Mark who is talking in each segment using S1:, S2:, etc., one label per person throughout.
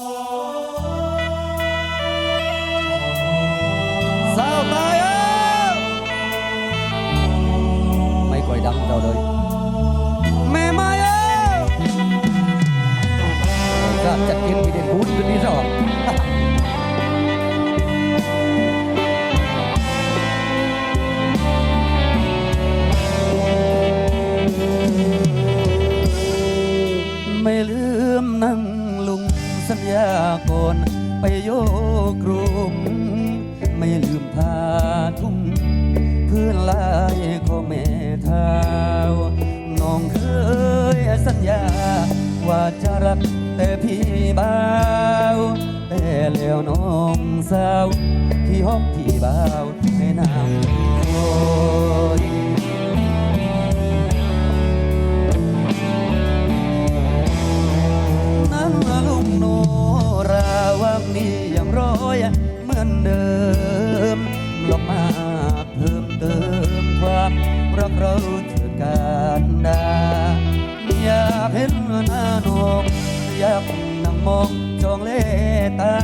S1: สาวตายเอ้ยไม่ค่อยดังเรา สัญญาก่อนไปโยกกรุมไม่ลืมผ้าทุ่งพื้นลายของแม่เท้าน้องเคยสัญญา ว่าจะรักแต่พี่บ่าวแต่แล้วน้องสาว ที่ห้องพี่บ่าวให้นางโอ รักเราเถิดการดาอยากเห็นหน้าน้องอยากนั่งมองจองเลตา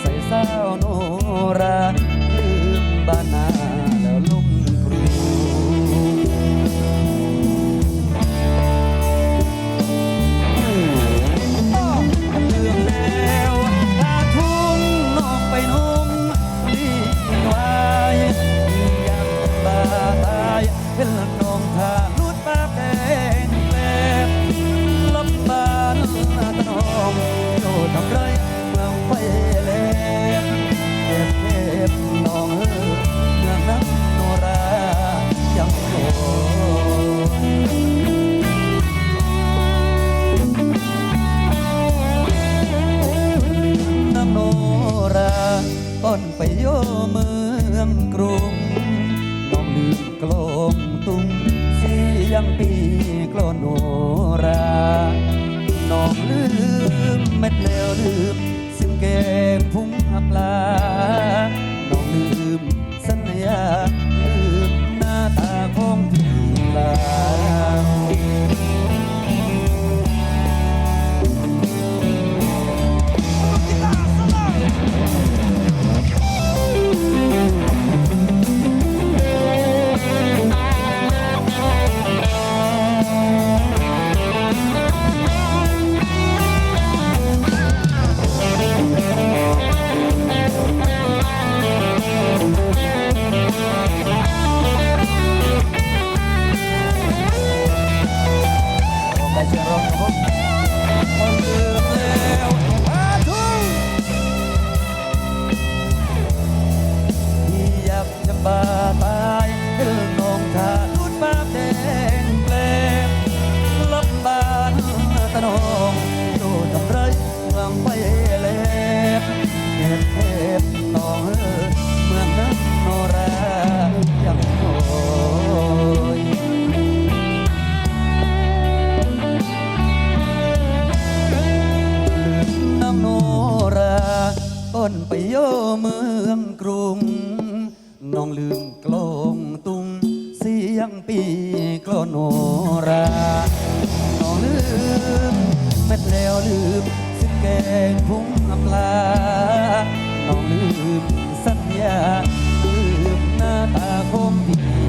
S1: ใส่สาวโนราลืมบ้านนาายเป็นน้องทาลุดปาแดงแปลบลำบานตะนองโยทำไรเมืองไฟแหลมเก็บเก็บน้องเอ้ยเมืองนั้นโนรายังโดน้ำโนราต้นไปโยเมืองกรุงน้องลืมกลอ ยงปีกลอนโอ ไไปโยเมืองกรุง น้องลืมกลองตุงเสียงปีกลอนโนรา น้องลืมเม็ดแล้วลืมซึ่งแกงพุงอำลา น้องลืมสัญญาลืมหน้าตาคมพี่